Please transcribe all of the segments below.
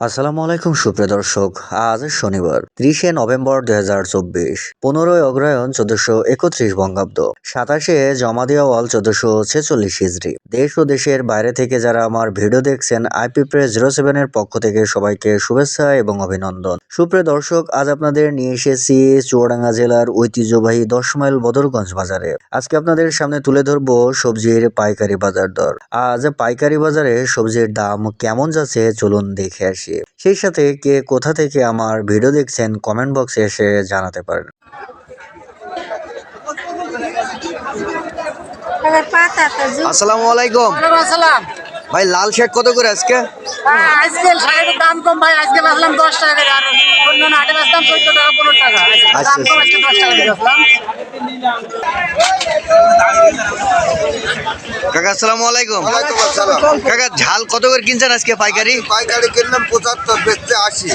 আসসালামু আলাইকুম, সুপ্রিয় দর্শক। আজ শনিবার, ত্রিশে নভেম্বর দুই হাজার চব্বিশ, পনেরোই অগ্রায়ণ চোদ্দশো একত্রিশ বঙ্গাব্দ, সাতাশে জমা দেওয়া ওয়াল চোদ্দশো ছেচল্লিশ হিজড়ি। দেশ ও দেশের বাইরে থেকে যারা আমার ভিডিও দেখছেন আইপি প্রেস জিরো সেভেনের পক্ষ থেকে সবাইকে শুভেচ্ছা এবং অভিনন্দন। সুপ্রিয় দর্শক, আজ আপনাদের নিয়ে এসেছি চুয়াডাঙ্গা জেলার ঐতিহ্যবাহী দশ মাইল বদরগঞ্জ বাজারে। আজকে আপনাদের সামনে তুলে ধরবো সবজির পাইকারি বাজার দর। আজ পাইকারি বাজারে সবজির দাম কেমন যাচ্ছে চলুন দেখে আসি। সেই সাথে কে কোথা থেকে আমার ভিডিও দেখছেন কমেন্ট বক্সে এসে জানাতে পারেন। আসসালামু আলাইকুম ওয়া আসসালামু আলাইকুম। আসসালাম। ভাই লাল শাক কত করে আজকে? আজকে শাকের দাম কম ভাই আজকে বেচলাম দশ টাকা করে আর অন্য আটে বেচলাম চোদ্দ টাকা পনেরো টাকা। আচ্ছা, দাম কম আজকে দশ টাকা করে কাকা আসসালামু আলাইকুম। ওয়ালাইকুম আসসালাম। কাকা ঝাল কত করে কিনছেন আজকে পাইকারি? পাইকারি কিনলাম পঁচাত্তর বেচতে আশি।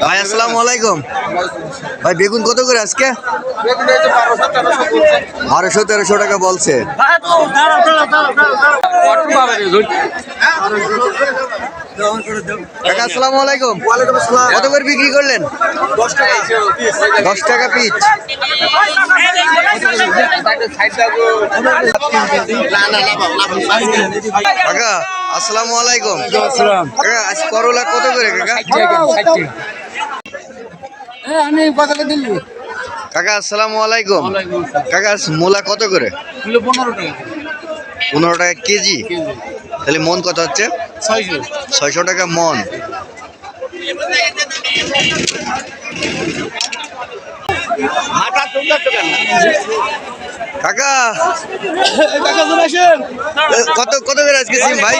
ভাই আসসালামু আলাইকুম। ভাই বেগুন কত করে আজকে? বারোশো তেরোশো টাকা বলছে। আসসালামু আলাইকুম। কত করে বিক্রি করলেন? দশ টাকা পিচ। কাকা আসসালামু আলাইকুম। কাকা আজ করলা কত করে কাকা? আমি দিল্লি। কাকা আসসালামু আলাইকুম। কাকা মূলা কত করে? পনেরো টাকা। পনেরো টাকা কেজি? তাহলে মন কত হচ্ছে? ছয়শো। ছয়শো টাকা মন। কাকা। কত কত করে আজকে সিম ভাই?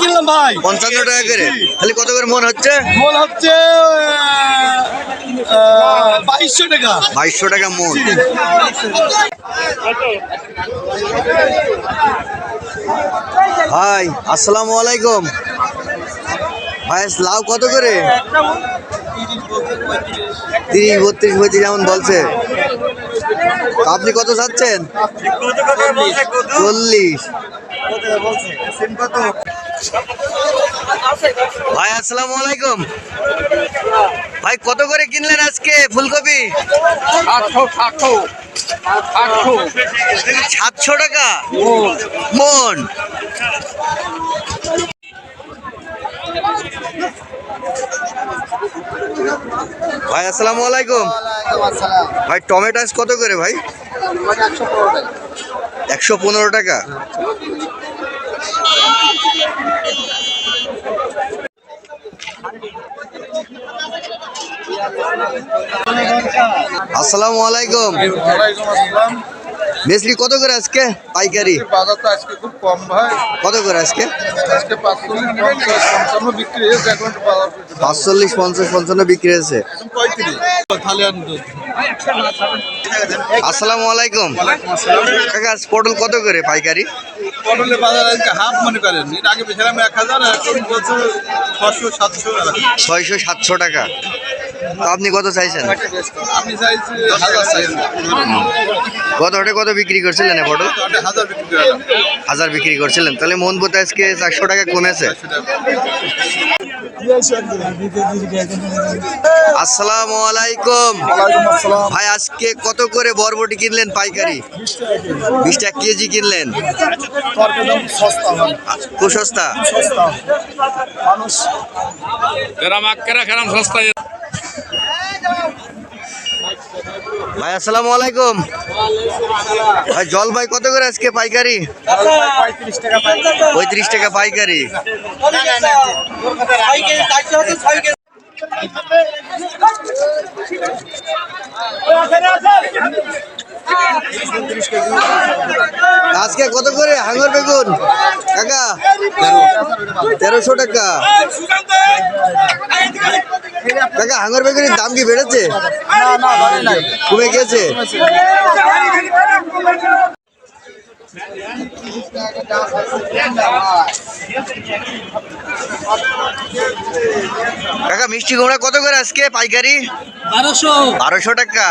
কিনলাম ভাই। পঞ্চান্ন টাকা করে। তাহলে কত করে মন হচ্ছে? মন হচ্ছে বাইশশো টাকা। বাইশশো টাকা মন। ভাই আসসালামু আলাইকুম। ভাই লাউ কত করে? তিরিশ বত্রিশ পঁয়ত্রিশ যেমন বলছে। আপনি কত চাচ্ছেন চল্লিশ। ভাই, আসসালামু আলাইকুম। ভাই, কত করে কিনলেন আজকে ফুলকপি? সাতশো টাকা? মন। ভাই আসসালামু আলাইকুম। ভাই টমেটো আইস কত করে ভাই? একশো পনেরো টাকা। আসসালামু আলাইকুম। মেসলি কত করে আজকে পাইকারি? বাজার তো আজকে খুব কম ভাই। কত করে আজকে? আজকে পাঁচচল্লিশ পঞ্চাশ পঞ্চান্ন বিক্রি হয়েছে। আসসালামু আলাইকুম। কাকা আজ পটল কত করে পাইকারি? পটলের বাজার আজকে হাফ মনে করেন। এর আগে বেছিলাম এক হাজার এখন বলছে ছশো সাতশো ছয়শো সাতশো টাকা। তো আপনি কত চাইছেন? কত ওটা কত বিক্রি করছিলেন এ পটল হাজার বিক্রি করছিলেন। তাহলে মন বোধ আজকে চারশো টাকা কমেছে। আসসালামু আলাইকুম। ভাই আজকে কত করে বরবটি কিনলেন পাইকারি? বিশ টাকা কেজি কিনলেন। খুব সস্তা। আক্কেরা সস্তায়। ভাই আসসালামু আলাইকুম। ভাই জল ভাই কত করে আজকে পাইকারি? পঁয়ত্রিশ টাকা পাইকারি। আজকে কত করে হাঙ্গর বেগুন? কাকা তেরোশো টাকা। কাকা হাঙ্গর বেগুনের দাম কি বেড়েছে? কমে গেছে কাকা মিষ্টি কুমড়া কত করে আজকে পাইকারি? বারোশো। বারোশো টাকা।